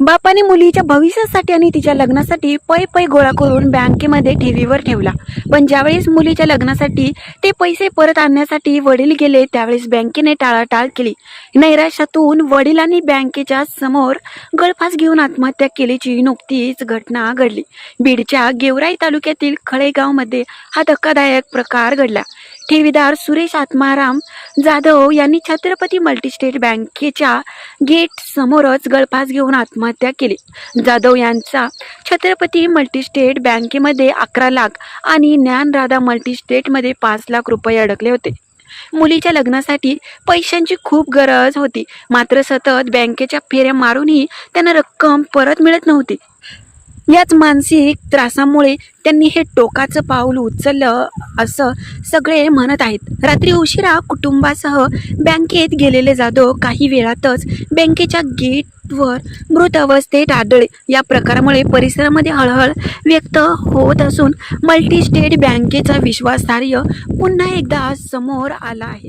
बापाने मुलीच्या भविष्यासाठी आणि तिच्या लग्नासाठी पै पै गोळा करून बँकेमध्ये ठेवीवर ठेवला. पण ज्यावेळेस मुलीच्या लग्नासाठी ते पैसे परत आणण्यासाठी वडील गेले त्यावेळेस बँकेने टाळाटाळ केली. नैराश्यातून वडिलांनी बँकेच्या समोर गळफास घेऊन आत्महत्या केल्याची नुकतीच घटना घडली. बीडच्या गेवराई तालुक्यातील खळेगावमध्ये हा धक्कादायक प्रकार घडला. ठेवीदार सुरेश आत्माराम जाधव यांनी छत्रपती मल्टीस्टेट बँकेच्या गेट समोरच गळफास घेऊन आत्महत्या केली. जाधव यांचा छत्रपती मल्टीस्टेट बँकेमध्ये अकरा लाख आणि ज्ञानराधा मल्टीस्टेटमध्ये पाच लाख रुपये अडकले होते. मुलीच्या लग्नासाठी पैशांची खूप गरज होती. मात्र सतत बँकेच्या फेऱ्या मारूनही त्यांना रक्कम परत मिळत नव्हती. याच मानसिक त्रासामुळे त्यांनी हे टोकाचं पाऊल उचललं असं सगळे म्हणत आहेत. रात्री उशिरा कुटुंबासह बँकेत गेलेले जाधव काही वेळातच बँकेच्या गेटवर मृत अवस्थेत आढळले. या प्रकारामुळे परिसरामध्ये हळहळ व्यक्त होत असून मल्टी स्टेट बँकेचा विश्वासार्ह पुन्हा एकदा समोर आला आहे.